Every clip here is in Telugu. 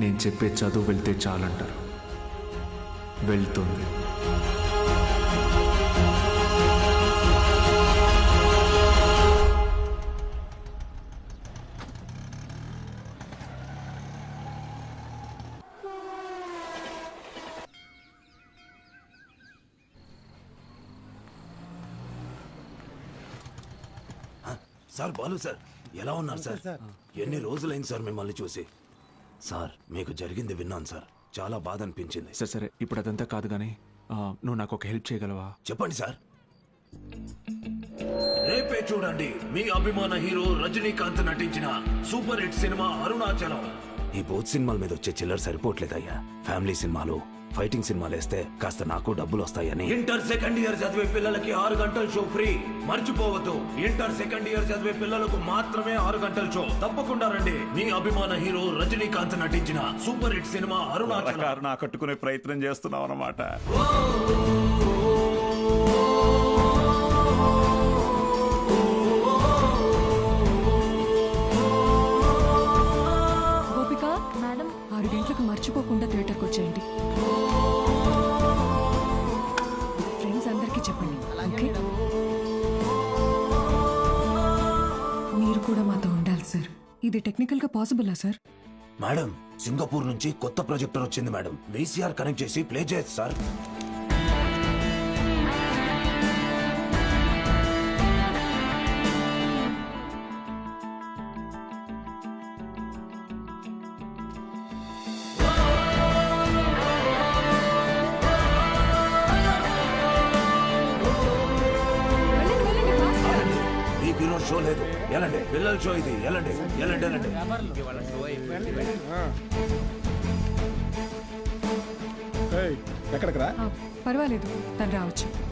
నేను చెప్పే చదువు వెళ్తే చాలంటారు. వెళ్తుంది. Sir Balu sir. ఎలా ఉన్నారు సార్? ఎన్ని రోజులైంది సార్ మిమ్మల్ని చూసి? సార్ మీకు జరిగింది విన్నాను సార్. చాలా బాధ అనిపించింది. సరే సరే ఇప్పుడు అదంతా కాదు కానీ నువ్వు నాకు ఒక హెల్ప్ చేయగలవా? చెప్పండి సార్. రేపే చూడండి మీ అభిమాన హీరో రజనీకాంత్ నటించిన సూపర్ హిట్ సినిమా అరుణాచలం. ఈ బోత్ సినిమాల మీద వచ్చే చిల్లర సరిపోవట్లేదయ్యా. ఫ్యామిలీ సినిమాలు ఫైటింగ్ సినిమాలు వేస్తే కాస్త నాకు డబ్బులు వస్తాయని. ఇంటర్ సెకండ్ ఇయర్ చదివే పిల్లలకి ఆరు గంటల షో ఫ్రీ. మర్చిపోవద్దు. ఇంటర్ సెకండ్ ఇయర్ చదివే పిల్లలకు మాత్రమే ఆరు గంటల షో. తప్పకుండా రండి. మీ అభిమాన హీరో రజనీకాంత్ నటించిన సూపర్ హిట్ సినిమా అరుణాచలం. కట్టుకునే ప్రయత్నం చేస్తున్నాం అన్నమాట. గోపిక మేడం ఆరు గంటలకు మర్చిపోకుండా థియేటర్కి వచ్చేయండి. అందరికీ చెప్పండి ఓకే? మీరు కూడా మాతో ఉండాలి సార్. ఇది టెక్నికల్గా పాసిబులా సార్? మేడం సింగపూర్ నుంచి కొత్త ప్రొజెక్టర్ వచ్చింది మేడం. వీసీఆర్ కనెక్ట్ చేసి ప్లే చేయొచ్చు సార్. ఎలాంటి పిల్లల షో ఇది. ఎలాంటి ఎలాంటి ఎలాంటి ఎక్కడికి రా? ఆ, పర్వాలేదు. తను రావచ్చు.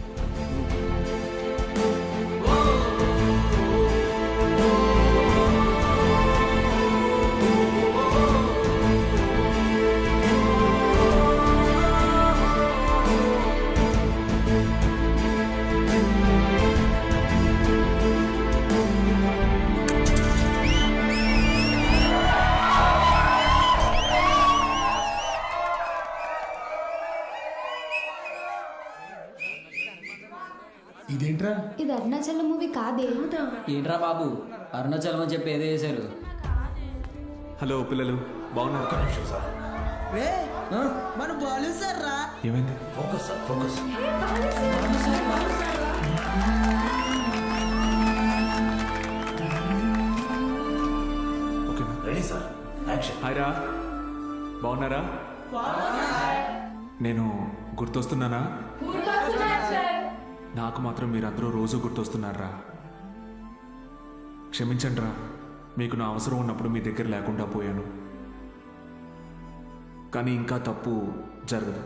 ఇదేంట్రా? ఇది అరుణాచలం మూవీ కాదే. ఏంట్రా బాబు? అరుణాచలం అని చెప్పి ఏదో చేశారు. హలో పిల్లలు బాగున్నారు? రే మన బాలు సార్ రా. ఏమైంది? ఫోకస్ సార్ ఫోకస్ ఓకేనా? Ready sir. యాక్షన్ హాయ్ రా. బాగున్నారా? నేను గుర్తొస్తున్నానా? నాకు మాత్రం మీరందరూ రోజు గుర్తొస్తున్నారా క్షమించండి రా మీకు నా అవసరం ఉన్నప్పుడు మీ దగ్గర లేకుండా పోయాను. కానీ ఇంకా తప్పు జరగదు.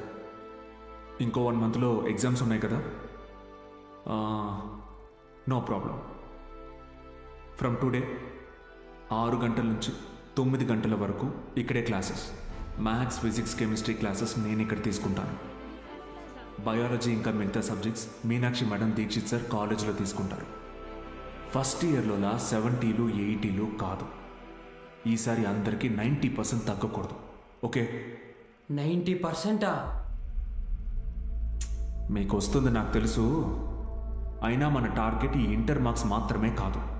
ఇంకో వన్ మంత్లో ఎగ్జామ్స్ ఉన్నాయి కదా? No problem. ఫ్రమ్ టుడే ఆరు గంటల నుంచి తొమ్మిది గంటల వరకు ఇక్కడే classes. Maths physics chemistry classes నేను ఇక్కడ తీసుకుంటాను. బయాలజీ ఇంకా మిగతా subjects Meenakshi madam Dixit sir కాలేజీలో తీసుకుంటారు. ఫస్ట్ ఇయర్లోలా సెవెంటీలు ఎయిటీలు కాదు. ఈసారి అందరికీ నైంటీ పర్సెంట్ తగ్గకూడదు. ఓకే? నైంటీ పర్సెంటా? మీకు వస్తుంది నాకు తెలుసు. అయినా మన టార్గెట్ ఈ ఇంటర్ మార్క్స్ మాత్రమే కాదు.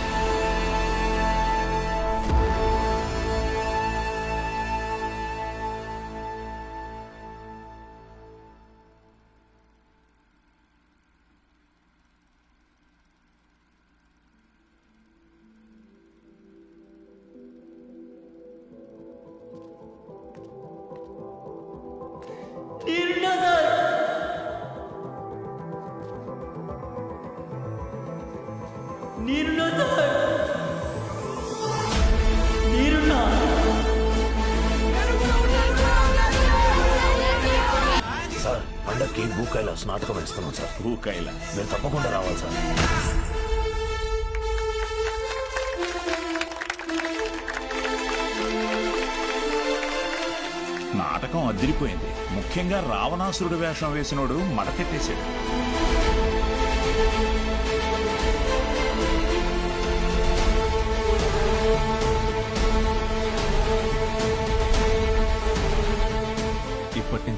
సార్ పండక్కి భూ కైలాస్ నాటకం వేస్తున్నాం సార్. మీరు తప్పకుండా రావాలి సార్. నాటకం అదిరిపోయింది ముఖ్యంగా రావణాసురుడు వేషం వేసినోడు మడకెట్టేశాడు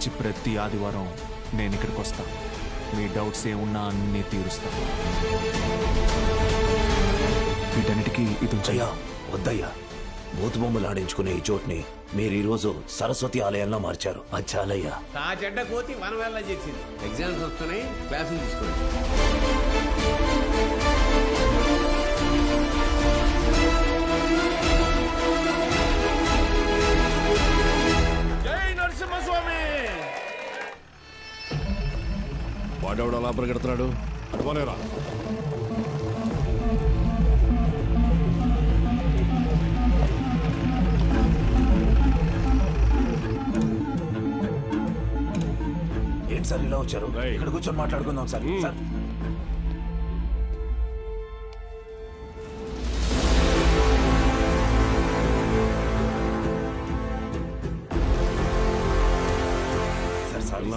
నుంచి ప్రతి ఆదివారం నేను ఇక్కడికి వస్తాను మీ డౌట్స్ ఏమున్నా అన్నీ తీరుస్తాను వీటన్నిటికీ ఇది అయ్యా వద్దయ్యా. బూతు బొమ్మలు ఆడించుకునే ఈ చోట్ని మీరు ఈ రోజు సరస్వతి ఆలయంలో మార్చారు. అది చాలయ్యా. ఆ చెడ్డ కోతి చేసింది. ఎగ్జామ్స్ వస్తున్నాయి క్లాసులు తీసుకోండి. వాడెవడు అలా పరిగెడుతున్నాడు? అటుపోనేరా. ఏంటి సార్ ఇలా వచ్చారు. ఇక్కడ కూర్చొని మాట్లాడుకుందాం సార్. సార్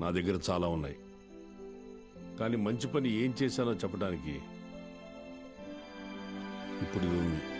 నా దగ్గర చాలా ఉన్నాయి. కానీ మంచి పని ఏం చేశానో చెప్పడానికి ఇప్పుడు ఇది ఉంది.